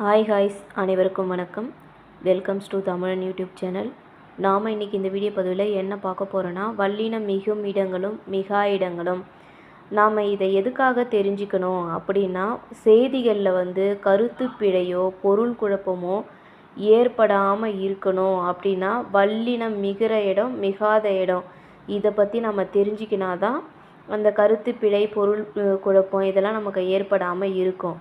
Hi ஹாய்ஸ் அனைவருக்கும் வணக்கம். Welcomes to Tamilan YouTube channel. நாம் இன்றைக்கி இந்த வீடியோ பதிவில் என்ன பார்க்க போகிறோன்னா வல்லினம் மிகும் இடங்களும் மிகா இடங்களும். நாம் இதை எதுக்காக தெரிஞ்சுக்கணும் அப்படின்னா செய்திகளில் வந்து கருத்து பிழையோ பொருள் குழப்பமோ ஏற்படாமல் இருக்கணும் அப்படின்னா வல்லினம் மிகிற இடம் மிகாத இடம். இதை பற்றி நம்ம தெரிஞ்சுக்கினா தான் அந்த கருத்து பிழை பொருள் குழப்பம் இதெல்லாம் நமக்கு ஏற்படாமல் இருக்கும்.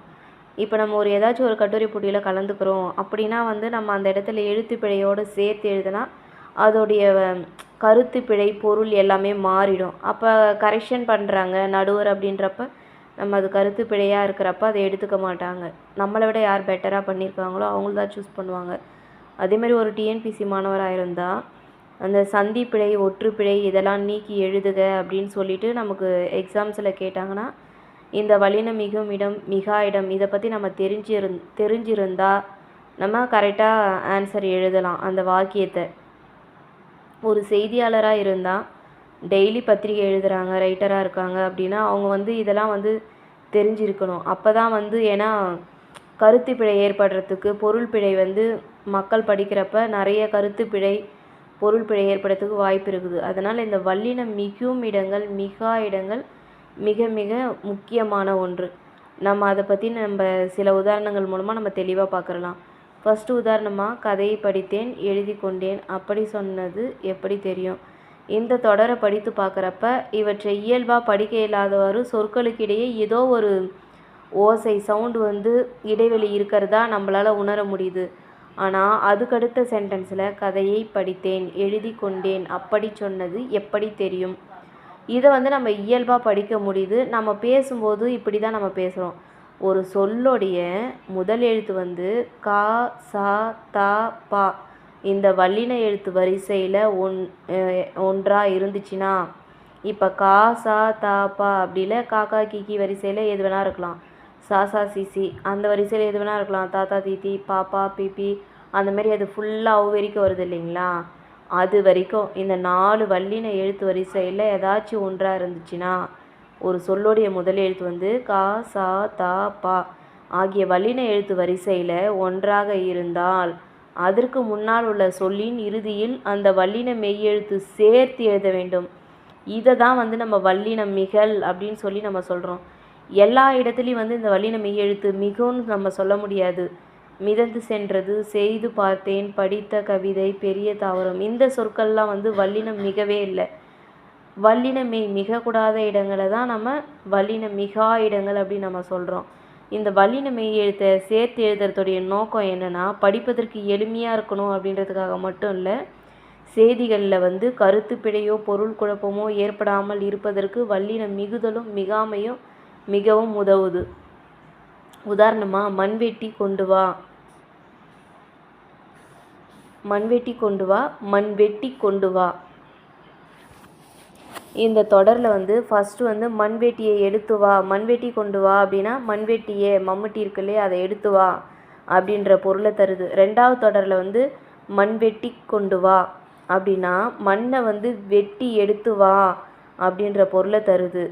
இப்போ நம்ம ஒரு ஏதாச்சும் ஒரு கட்டுரை போட்டியில் கலந்துக்கிறோம் அப்படின்னா வந்து நம்ம அந்த இடத்துல எழுத்து பிழையோடு சேர்த்து எழுதுனா அதோடைய கருத்து பிழை பொருள் எல்லாமே மாறிடும். அப்போ கரெக்ஷன் பண்ணுறாங்க நடுவர் அப்படின்றப்ப நம்ம அது கருத்து பிழையாக இருக்கிறப்ப அதை எடுத்துக்க மாட்டாங்க. நம்மளை விட யார் பெட்டராக பண்ணியிருக்காங்களோ அவங்கள தான் சூஸ் பண்ணுவாங்க. அதேமாதிரி ஒரு டிஎன்பிசி மாணவராக இருந்தால் அந்த சந்தி பிழை ஒற்று பிழை இதெல்லாம் நீக்கி எழுதுக அப்படின்னு சொல்லிட்டு நமக்கு எக்ஸாம்ஸில் கேட்டாங்கன்னா இந்த வல்லினம் மிகும் இடம் மிகா இடம். இதை பற்றி நம்ம தெரிஞ்சிருந் தெரிஞ்சிருந்தா நம்ம கரெக்டாக ஆன்சர் எழுதலாம் அந்த வாக்கியத்தை. ஒரு செய்தியாளராக இருந்தால் டெய்லி பத்திரிகை எழுதுகிறாங்க ரைட்டராக இருக்காங்க அப்படின்னா அவங்க வந்து இதெல்லாம் வந்து தெரிஞ்சிருக்கணும். அப்போ தான் வந்து ஏன்னா கருத்து பிழை ஏற்படுறதுக்கு பொருள் பிழை வந்து மக்கள் படிக்கிறப்ப நிறைய கருத்து பிழை பொருள் பிழை ஏற்படுறதுக்கு வாய்ப்பு இருக்குது. அதனால் இந்த வல்லினம் மிகும் இடங்கள் மிகா இடங்கள் மிக மிக முக்கியமான ஒன்று. நம்ம அதை பற்றி நம்ம சில உதாரணங்கள் மூலமாக நம்ம தெளிவாக பார்க்குறலாம் ஃபஸ்ட்டு உதாரணமாக கதையை படித்தேன் எழுதி கொண்டேன். அப்படி சொன்னது எப்படி தெரியும்? இந்த தொடரை படித்து பார்க்குறப்ப இவற்றை இயல்பாக படிக்க இல்லாதவாறு சொற்களுக்கிடையே ஏதோ ஒரு ஓசை சவுண்டு வந்து இடைவெளி இருக்கிறதா நம்மளால் உணர முடியுது. ஆனால் அதுக்கடுத்த சென்டென்ஸில் கதையை படித்தேன் எழுதி கொண்டேன் அப்படி சொன்னது எப்படி தெரியும்? இதை வந்து நம்ம இயல்பாக படிக்க முடியுது. நம்ம பேசும்போது இப்படி தான் நம்ம பேசுகிறோம் ஒரு சொல்லுடைய முதல் எழுத்து வந்து கா சா தா பா. இந்த வல்லின எழுத்து வரிசையில் ஒன் ஒன்றாக இருந்துச்சுன்னா இப்போ கா சா தா பா அப்படில காக்கா கிக்கி வரிசையில் எது வேணால் இருக்கலாம். சா சா சிசி அந்த வரிசையில் எது வேணால் இருக்கலாம். தாத்தா தீத்தி பாப்பா பிபி அந்தமாரி அது ஃபுல்லாக வரைக்கும் வருது இல்லைங்களா? அது வரைக்கும் இந்த நாலு வல்லின எழுத்து வரிசையில் ஏதாச்சும் ஒன்றாக இருந்துச்சுன்னா ஒரு சொல்லுடைய முதல் எழுத்து வந்து கா சா தா பா ஆகிய வல்லின எழுத்து வரிசையில் ஒன்றாக இருந்தால் அதற்கு முன்னால் உள்ள சொல்லின் இறுதியில் அந்த வல்லின மெய்யெழுத்து சேர்த்து எழுத வேண்டும். இதை தான் வந்து நம்ம வல்லின மிகல் அப்படின்னு சொல்லி நம்ம சொல்கிறோம் எல்லா இடத்துலையும் வந்து இந்த வல்லின மெய்யெழுத்து மிகுன்னு நம்ம சொல்ல முடியாது. மிதந்து சென்றது செய்து பார்த்தேன் படித்த கவிதை பெரிய தாவரம். இந்த சொற்கள்லாம் வந்து வல்லினம் மிகவே இல்லை. வல்லின மெய் மிகக்கூடாத இடங்களை தான் நம்ம வல்லின மிகா இடங்கள் அப்படின்னு நம்ம சொல்கிறோம் இந்த வல்லின மெய் எழுத்தை சேர்த்து எழுதுறதுடைய நோக்கம் என்னென்னா படிப்பதற்கு எளிமையாக இருக்கணும் அப்படின்றதுக்காக மட்டும் இல்லை செய்திகளில் வந்து கருத்து பிழையோ பொருள் குழப்பமோ ஏற்படாமல் இருப்பதற்கு வல்லின மிகுதலும் மிகாமையும் மிகவும் உதவுது. உதாரணமாக மண்வெட்டி கொண்டு வா. மண்வெட்டி கொண்டு வா மண் வெட்டி கொண்டு வா. இந்த தொடரில் வந்து ஃபஸ்ட்டு வந்து மண்வெட்டியை எடுத்து வா. மண்வெட்டி கொண்டு வா அப்படின்னா மண்வெட்டியே மம்முட்டி இருக்கு இல்லையா அதை எடுத்து வா அப்படின்ற பொருளை தருது. ரெண்டாவது தொடரில் வந்து மண்வெட்டி கொண்டு வா அப்படின்னா மண்ணை வந்து வெட்டி எடுத்து வா அப்படின்ற பொருளை தருது.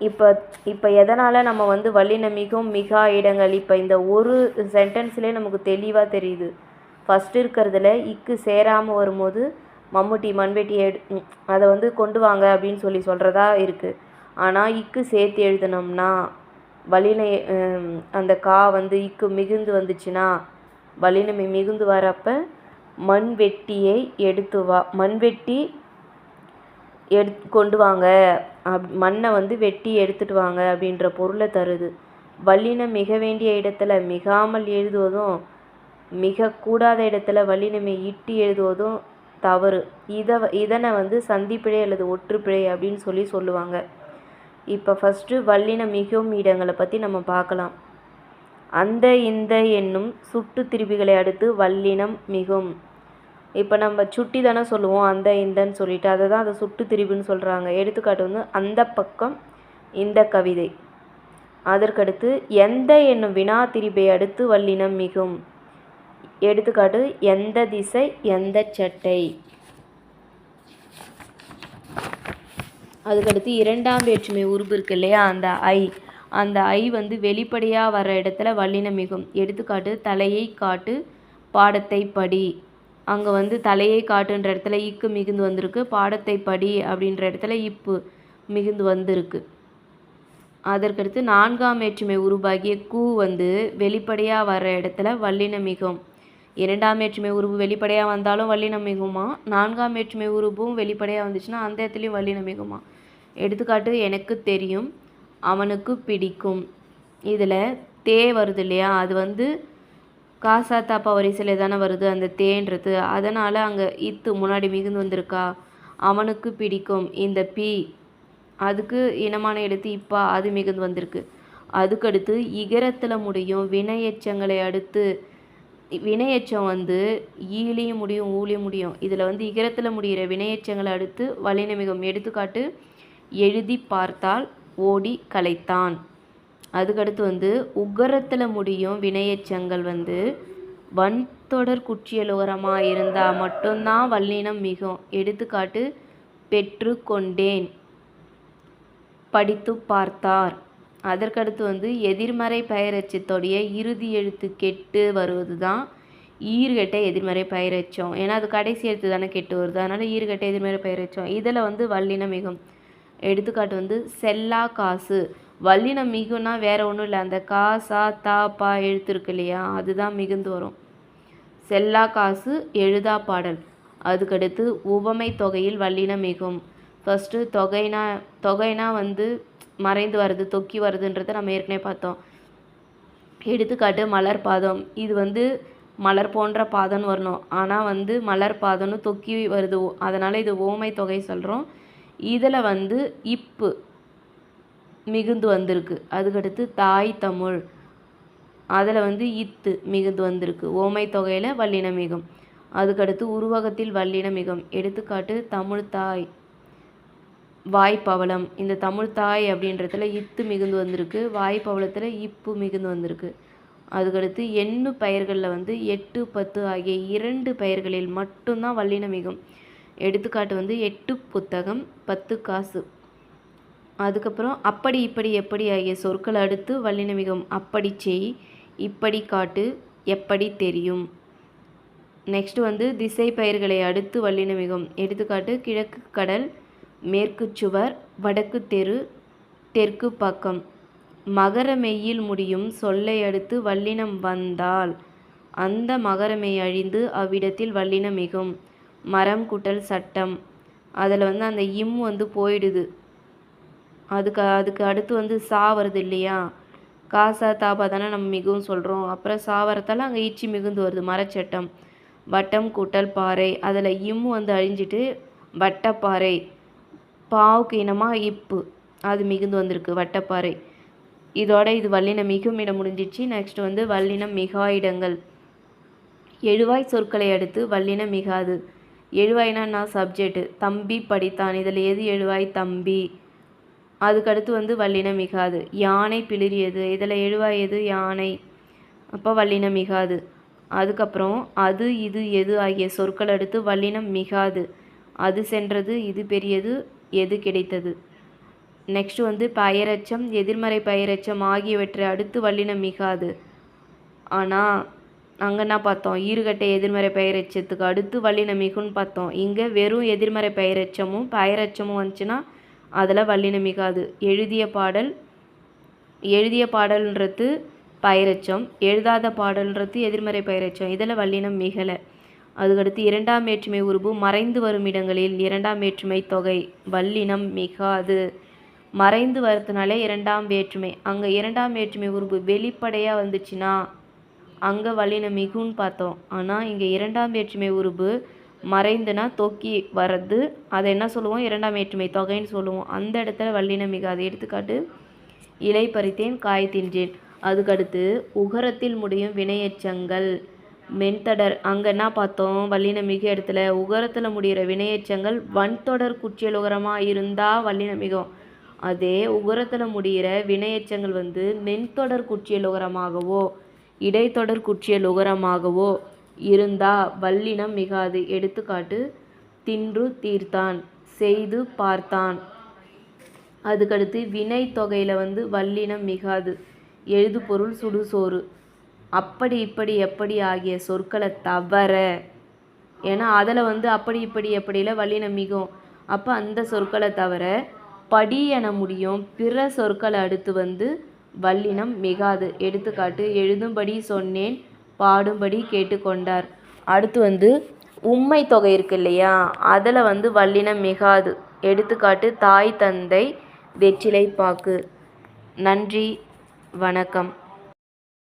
இப்போ இப்போ எதனால் நம்ம வந்து வள்ளின மிகவும் மிகா இடங்கள் இப்போ இந்த ஒரு சென்டென்ஸ்லேயே நமக்கு தெளிவாக தெரியுது. ஃபஸ்ட்டு இருக்கிறதுல இக்கு சேராமல் வரும்போது மம்முட்டி மண்வெட்டி எடு அதை வந்து கொண்டு வாங்க அப்படின்னு சொல்லி சொல்கிறதா இருக்குது ஆனால் இக்கு சேர்த்து எழுதுனோம்னா வலின அந்த கா வந்து இக்கு மிகுந்து வந்துச்சுன்னா வலினமை மிகுந்து வரப்ப மண் வெட்டியை எடுத்து வா மண்வெட்டி எடுத்து கொண்டு வாங்க. அப் மண்ணை வந்து வெட்டி எடுத்துட்டு வாங்க அப்படின்ற பொருளை தருது. வல்லினம் மிக வேண்டிய இடத்துல மிகாமல் எழுதுவதும் மிக கூடாத இடத்துல வல்லினமை இட்டு எழுதுவதும் தவறு. இதை இதனை வந்து சந்திப்பிழை அல்லது ஒற்றுப்பிழை அப்படின்னு சொல்லி சொல்லுவாங்க. இப்போ ஃபஸ்ட்டு வல்லினம் மிகவும் இடங்களை பற்றி நம்ம பார்க்கலாம். அந்த இந்த என்னும் சுட்டு திருப்பிகளை அடுத்து வல்லினம் மிகும். இப்போ நம்ம சுட்டி தானே சொல்லுவோம் அந்த இந்தன்னு சொல்லிட்டு. அதை தான் அதை சுட்டு திருப்பின்னு சொல்கிறாங்க எடுத்துக்காட்டு வந்து அந்த பக்கம் இந்த கவிதை. அதற்கடுத்து எந்த என்னும் வினா திரிபை அடுத்து வல்லினம் மிகும். எடுத்துக்காட்டு எந்த திசை எந்த சட்டை. அதுக்கடுத்து இரண்டாம் வேற்றுமை உருபு இருக்கு இல்லையா? அந்த ஐ. அந்த ஐ வந்து வெளிப்படையாக வர இடத்துல வல்லினம் மிகும். எடுத்துக்காட்டு தலையை காட்டு பாடத்தை படி. அங்கே வந்து தலையை காட்டுன்ற இடத்துல இக்கு மிகுந்து வந்திருக்கு. பாடத்தை படி அப்படின்ற இடத்துல இப்பு மிகுந்து வந்திருக்கு. அதற்கடுத்து நான்காம் வேற்றுமை உருவாகிய கூ வந்து வெளிப்படையாக வர இடத்துல வல்லினம் மிகும். இரண்டாம் வேற்றுமை உருவு வெளிப்படையாக வந்தாலும் வல்லினம் மிகுமா நான்காம் வேற்றுமை உருவும் வெளிப்படையாக வந்துச்சுன்னா அந்த இடத்துலையும் வல்லினம் மிகுமா எடுத்துக்காட்டு எனக்கு தெரியும் அவனுக்கு பிடிக்கும். இதில் தே வருது இல்லையா? அது வந்து காசா தாப்பா வரிசையில் தானே வருது அந்த தேன்றது. அதனால் அங்கே இத்து முன்னாடி மிகுந்து வந்திருக்கா? அவனுக்கு பிடிக்கும். இந்த பி அதுக்கு இனமான எழுத்து இப்பா அது மிகுந்து வந்திருக்கு. அதுக்கடுத்து இகரத்தில் முடியும் வினையெச்சங்களை அடுத்து வினையெச்சம் வந்து ஈலையும் முடியும் ஊழியும் முடியும். இதில் வந்து இகரத்தில் முடிகிற வினையெச்சங்களை அடுத்து வலினமிகம் எடுத்துக்காட்டு எழுதி பார்த்தால் ஓடி கலைத்தான். அதுக்கடுத்து வந்து உகரத்தில் முடியும் வினையெச்சங்கள் வந்து வன்தொடர் குற்றியலோரமாக இருந்தால் மட்டும்தான் வல்லினம் மிகும். எடுத்துக்காட்டு பெற்று கொண்டேன் படித்து பார்த்தார். அதற்கடுத்து வந்து எதிர்மறை பெயரெச்சத்தோடைய இறுதி எழுத்து கெட்டு வருவது தான் ஈர்கட்ட எதிர்மறை பெயரெச்சம் ஏன்னா அது கடைசி எழுத்து தானே கெட்டு வருது. அதனால் ஈர்கட்ட எதிர்மறை பெயரெச்சம் இதில் வந்து வல்லினம் மிகும். எடுத்துக்காட்டு வந்து செல்லா காசு. வல்லினம் மிகுன்னா வேறு ஒன்றும் இல்லை. அந்த காசா தா பா எழுத்து இருக்கு இல்லையா? அதுதான் மிகுந்து வரும். செல்லா காசு எழுதா பாடல். அதுக்கடுத்து உவமை தொகையில் வல்லினம் மிகும். ஃபஸ்ட்டு தொகைனா தொகைனா வந்து மறைந்து வருது தொக்கி வருதுன்றதை நம்ம ஏற்கனவே பார்த்தோம். எடுத்துக்காட்டு மலர் பாதம். இது வந்து மலர் போன்ற பாதம்னு வரணும். ஆனால் வந்து மலர் பாதம்னு தொக்கி வருது. அதனால் இது ஓமை தொகை சொல்கிறோம் இதில் வந்து இப்பு மிகுந்து வந்திருக்கு. அதுக்கடுத்து தாய் தமிழ். அதில் வந்து இத்து மிகுந்து வந்திருக்கு. ஓமை தொகையில் வல்லின மிகும். அதுக்கடுத்து உருவகத்தில் வல்லின மிகும். எடுத்துக்காட்டு தமிழ் தாய். வாய்ப்பவளம் இந்த தமிழ் தாய் அப்படின்றதுல இத்து மிகுந்து வந்திருக்கு வாய்ப்பவளத்தில் இப்பு மிகுந்து வந்திருக்கு. அதுக்கடுத்து எண்ணு பெயர்களில் வந்து எட்டு பத்து ஆகிய இரண்டு பெயர்களில் மட்டும்தான் வல்லின மிகும். எடுத்துக்காட்டு வந்து எட்டு புத்தகம் பத்து காசு. அதுக்கப்புறம் அப்படி இப்படி எப்படி ஆகிய சொற்கள் அடுத்து வல்லினமிகம் அப்படி செய் இப்படி காட்டு எப்படி தெரியும். நெக்ஸ்ட் வந்து திசை பெயர்களை அடுத்து வல்லினமிகம் எடுத்துக்காட்டு கிழக்கு கடல் மேற்கு சுவர் வடக்கு தெரு தெற்கு பக்கம். மகர மெய்யில் முடியும் சொல்லை அடுத்து வல்லினம் வந்தால் அந்த மகரமெய் அழிந்து அவ்விடத்தில் வல்லினம் மிகும். மரம் குட்டல் சட்டம். அதில் வந்து அந்த இம் வந்து போயிடுது. அதுக்கு அதுக்கு அடுத்து வந்து சா வருது இல்லையா? காசா தாபா தானே நம்ம மிகவும் சொல்கிறோம் அப்புறம் சா வரத்தால் அங்கே ஈச்சி மிகுந்து வருது மரச்சட்டம். வட்டம் கூட்டல் பாறை. அதில் இம் வந்து அழிஞ்சிட்டு வட்டப்பாறை. பாவுக்கு இனமாக இப்பு. அது மிகுந்து வந்திருக்கு. வட்டப்பாறை. இதோட இது வல்லினம் மிகும் இடம் முடிஞ்சிச்சு. நெக்ஸ்ட் வந்து வல்லினம் மிகா இடங்கள். எழுவாய் சொற்களை அடுத்து வல்லினம் மிகாது. எழுவாய்னா நான் சப்ஜெக்ட் தம்பி படித்தான். இதில் எது எழுவாய்? தம்பி. அதுக்கடுத்து வந்து வல்லினம் மிகாது. யானை பிளிரியது இதில் எழுவாய் எது? யானை. அப்போ வல்லினம் மிகாது. அதுக்கப்புறம் அது இது எது ஆகிய சொற்கள் அடுத்து வல்லினம் மிகாது. அது சென்றது இது பெரியது எது கிடைத்தது? நெக்ஸ்ட் வந்து பெயரச்சம் எதிர்மறை பெயரச்சம் ஆகியவற்றை அடுத்து வல்லினம் மிகாது. ஆனால் அங்கே என்ன பார்த்தோம்? ஈறுகட்டை எதிர்மறை பெயரெச்சத்துக்கு அடுத்து வல்லினம் மிகுன்னு பார்த்தோம். இங்கே வெறும் எதிர்மறை பெயரெச்சமும் பெயரெச்சமும் வந்துச்சுன்னா அதில் வல்லினம் மிகாது. எழுதிய பாடல் எழுதிய பாடல்ன்றது பயிரச்சம் எழுதாத பாடல்ன்றது எதிர்மறை பயிரச்சம். இதில் வல்லினம் மிகலை. அதுக்கடுத்து இரண்டாம் வேற்றுமை உருபு மறைந்து வரும் இடங்களில் இரண்டாம் வேற்றுமை தொகை வல்லினம் மிகாது. மறைந்து வரதுனாலே இரண்டாம் வேற்றுமை. அங்கே இரண்டாம் வேற்றுமை உருபு வெளிப்படையாக வந்துச்சுன்னா அங்கே வல்லினம் மிகுன்னு பார்த்தோம். ஆனால் இங்கே இரண்டாம் வேற்றுமை உருபு மறைந்துனா தொக்கி வர்றது அதை என்ன சொல்லுவோம்? இரண்டாம் வேற்றுமை தொகைன்னு சொல்லுவோம். அந்த இடத்துல வல்லினம் மிகாது. எடுத்துக்காட்டு இலை பறித்தேன் காய் தின்றேன் அதுக்கடுத்து உகரத்தில் முடியும் வினையெச்சங்கள். மென்தடர். அங்கே என்ன பார்த்தோம்? வல்லினமிகு இடத்துல உகரத்தில் முடிகிற வினையச்சங்கள் வன்தொடர் குற்றியலுகரமாக இருந்தால் வல்லினமிகும் அதே உகரத்தில் முடிகிற வினையச்சங்கள் வந்து மென்தொடர் குற்றியலுகரமாகவோ இடைத்தொடர் குற்றியலுகரமாகவோ இருந்தால் வல்லினம் மிகாது எடுத்துக்காட்டு தின்று தீர்த்தான் செய்து பார்த்தான். அதுக்கடுத்து வினை தொகையில் வந்து வல்லினம் மிகாது. எழுது பொருள் சுடுசோறு. அப்படி இப்படி எப்படி ஆகிய சொற்களை தவிர ஏன்னா அதில் வந்து அப்படி இப்படி எப்படியில் வல்லினம் மிகும் அப்போ அந்த சொற்களை தவிர படி என முடியும். பிற சொற்களை அடுத்து வந்து வல்லினம் மிகாது. எடுத்துக்காட்டு எழுதும்படி சொன்னேன் பாடும்படி கேட்டுக்கொண்டார். அடுத்து வந்து உண்மை தொகை இருக்கு இல்லையா? அதில் வந்து வல்லினம் மிகாது. எடுத்துக்காட்டு தாய் தந்தை வெற்றிலை பாக்கு. நன்றி வணக்கம்.